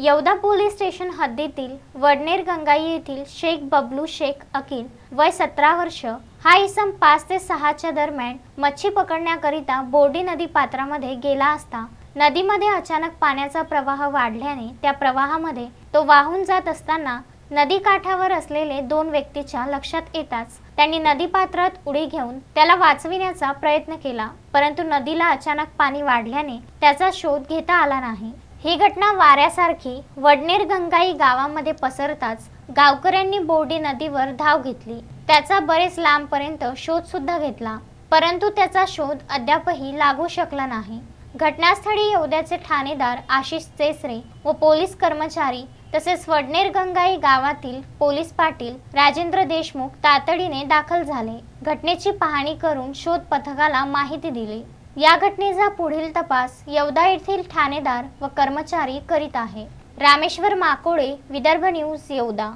Yevda police station हद्दीतील वडनेर गंगाई येथील शेख बबलू शेख अकील वय सतरा वर्ष हा इसम पाच ते सहाच्या दरम्यान मच्छी पकडण्याकरिता बोर्डी नदी पात्रामध्ये गेला असता नदीमध्ये अचानक पाण्याचा प्रवाह वाढल्याने त्या प्रवाहामध्ये तो वाहून जात असताना नदी काठावर असलेले दोन व्यक्तीच्या लक्षात येताच त्यांनी नदीपात्रात उडी घेऊन त्याला वाचविण्याचा प्रयत्न केला परंतु नदीला अचानक पाणी वाढल्याने त्याचा शोध घेता आला नाही. ही घटना वाऱ्यासारखी वडनेर गंगाई गावामध्ये पसरताच गावकऱ्यांनी बोर्डी नदीवर धाव घेतली. त्याचा बरेच लांबपर्यंत शोध सुद्धा घेतला. परंतु त्याचा शोध अद्यापही लागू शकला नाही. घटनास्थळी येवद्याचे ठाणेदार आशिष चेसरे व पोलीस कर्मचारी तसेच वडनेर गंगाई गावातील पोलीस पाटील राजेंद्र देशमुख तातडीने दाखल झाले. घटनेची पाहणी करून शोध पथकाला माहिती दिली. या घटनेचा पुढील तपास येवदा येथील ठाणेदार व कर्मचारी करीत आहे. रामेश्वर माकोडे विदर्भ न्यूज येवदा.